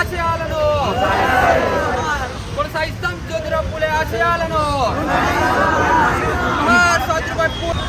ఆశయాలను కొనసాగిస్తాం. జ్యోతిరావు పూలే ఆశయాలను జోహార్ సావిత్రిబాయి పూలే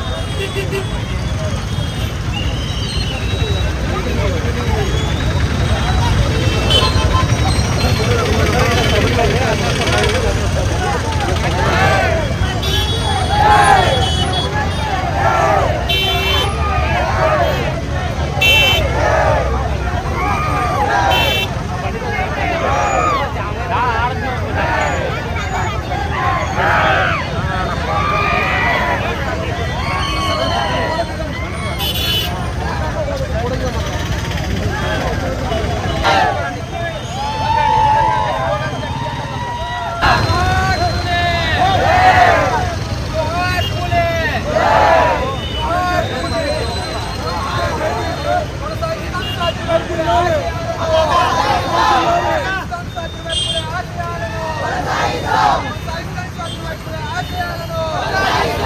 జోహార్ పూలే జోహార్ పూలే కొనసాగిస్తాం సావిత్రిబాయి పూలే కొనసాగిస్తాం సావిత్రిబాయి పూలే ఆశయాలను కొనసాగిస్తాం సావిత్రిబాయి పూలే ఆశయాలను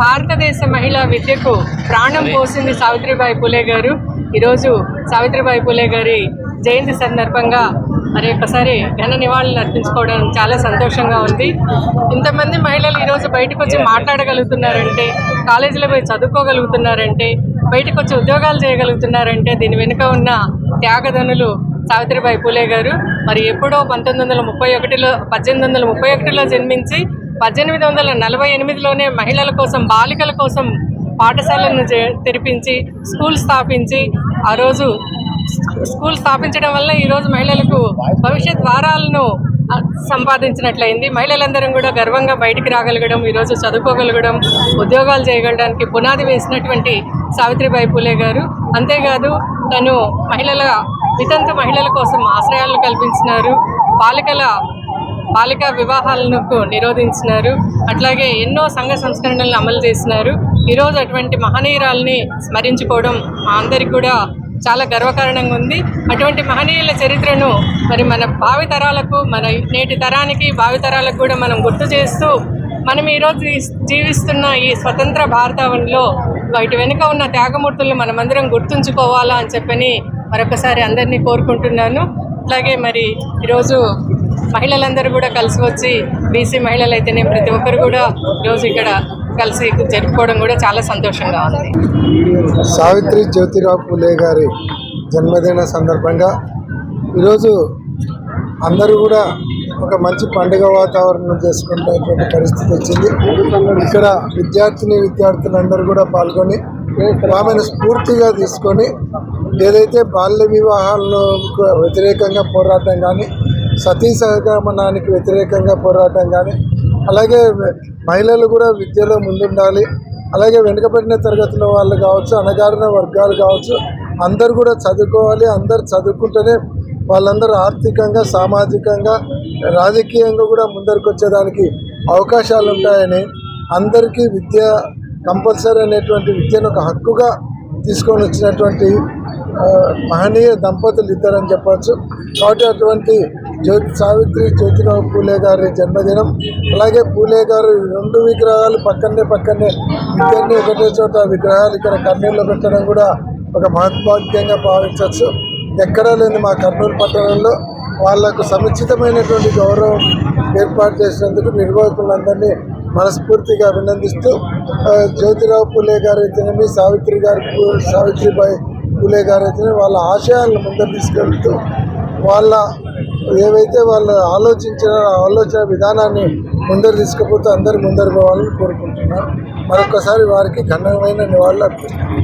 భారతదేశ మహిళా విద్యకు ప్రాణం పోసింది సావిత్రిబాయి పూలే గారు. ఈరోజు సావిత్రిబాయి పూలే గారి జయంతి సందర్భంగా మరి ఒకసారి ఘన నివాళులు అర్పించుకోవడం చాలా సంతోషంగా ఉంది. ఇంతమంది మహిళలు ఈరోజు బయటకు వచ్చి మాట్లాడగలుగుతున్నారంటే కాలేజీలో పోయి చదువుకోగలుగుతున్నారంటే బయటకు వచ్చి ఉద్యోగాలు చేయగలుగుతున్నారంటే దీని వెనుక ఉన్న త్యాగధనులు సావిత్రిబాయి పూలే గారు. మరి ఎప్పుడో పంతొమ్మిది వందల ముప్పై ఒకటిలో పద్దెనిమిది వందల ముప్పై ఒకటిలో జన్మించి పద్దెనిమిది వందల నలభై ఎనిమిదిలోనే మహిళల కోసం బాలికల కోసం పాఠశాలను తెరిపించి స్కూల్ స్థాపించి ఆ రోజు స్కూల్ స్థాపించడం వల్ల ఈరోజు మహిళలకు భవిష్యత్ ద్వారాలను సంపాదించినట్లయింది. మహిళలందరం కూడా గర్వంగా బయటికి రాగలగడం ఈరోజు చదువుకోగలగడం ఉద్యోగాలు చేయగలడానికి పునాది వేసినటువంటి సావిత్రిబాయి పూలే గారు. అంతేకాదు తను మహిళల వితంతు మహిళల కోసం ఆశ్రయాలను కల్పించినారు. బాలికల బాలికా వివాహాలను నిరోధించినారు. అట్లాగే ఎన్నో సంఘ సంస్కరణలను అమలు చేసినారు. ఈరోజు అటువంటి మహనీయురాల్ని స్మరించుకోవడం మా అందరికి కూడా చాలా గర్వకారణంగా ఉంది. అటువంటి మహనీయుల చరిత్రను మరి మన భావితరాలకు మన నేటి తరానికి భావితరాలకు కూడా మనం గుర్తు చేస్తూ మనం ఈరోజు జీవిస్తున్న ఈ స్వతంత్ర భారతావనిలో వాటి వెనుక ఉన్న త్యాగమూర్తులను మనమందరం గుర్తుంచుకోవాలా అని చెప్పని మరొకసారి అందరినీ కోరుకుంటున్నాను. అట్లాగే మరి ఈరోజు మహిళలందరూ కూడా కలిసి వచ్చి బీసీ మహిళలు అయితేనే ప్రతి ఒక్కరు కూడా ఈరోజు ఇక్కడ కలిసి జరుపుకోవడం కూడా చాలా సంతోషంగా ఉంది. సావిత్రి జ్యోతిరావు పూలే గారి జన్మదిన సందర్భంగా ఈరోజు అందరూ కూడా ఒక మంచి పండుగ వాతావరణం చేసుకునేటువంటి పరిస్థితి వచ్చింది. ఇక్కడ విద్యార్థిని విద్యార్థులందరూ కూడా పాల్గొని ఆమెను స్ఫూర్తిగా తీసుకొని ఏదైతే బాల్య వివాహాలను వ్యతిరేకంగా పోరాటం కానీ సతీ సహగమనానికి వ్యతిరేకంగా పోరాటం కానీ అలాగే మహిళలు కూడా విద్యలో ముందుండాలి అలాగే వెనుకబడిన తరగతుల వాళ్ళు కావచ్చు అణగారిన వర్గాలు కావచ్చు అందరూ కూడా చదువుకోవాలి అందరు చదువుకుంటేనే వాళ్ళందరూ ఆర్థికంగా సామాజికంగా రాజకీయంగా కూడా ముందరికి వచ్చేదానికి అవకాశాలు ఉంటాయని అందరికీ విద్య కంపల్సరీ అనేటువంటి విద్యను ఒక హక్కుగా తీసుకొని వచ్చినటువంటి మహనీయ దంపతులు ఇద్దరని చెప్పవచ్చు. కాబట్టి అటువంటి జ్యోతి సావిత్రి జ్యోతిరావు పూలే గారి జన్మదినం. అలాగే పూలే గారు రెండు విగ్రహాలు పక్కనే పక్కనే ఇద్దరిని ఒకటే చోట విగ్రహాలు ఇక్కడ కర్నూలులో పెట్టడం కూడా ఒక మహద్భాగ్యంగా భావించవచ్చు. ఎక్కడా లేని మా కర్నూలు పట్టణంలో వాళ్ళకు సముచితమైనటువంటి గౌరవం ఏర్పాటు చేసినందుకు నిర్వాహకులందరినీ మనస్ఫూర్తిగా అభినందిస్తూ జ్యోతిరావు పూలే గారు అయితేనేమి సావిత్రి గారు పూ- సావిత్రిబాయి పూలే గారు అయితేనే వాళ్ళ ఆశయాలను ముందరు తీసుకెళ్తూ వాళ్ళ ఏవైతే వాళ్ళు ఆలోచించిన ఆలోచన విధానాన్ని ముందరు తీసుకుపోతే అందరు ముందరు పోవాలని కోరుకుంటున్నారు. మరొకసారి వారికి ఘనమైన నివాళులు అర్పిస్తున్నాను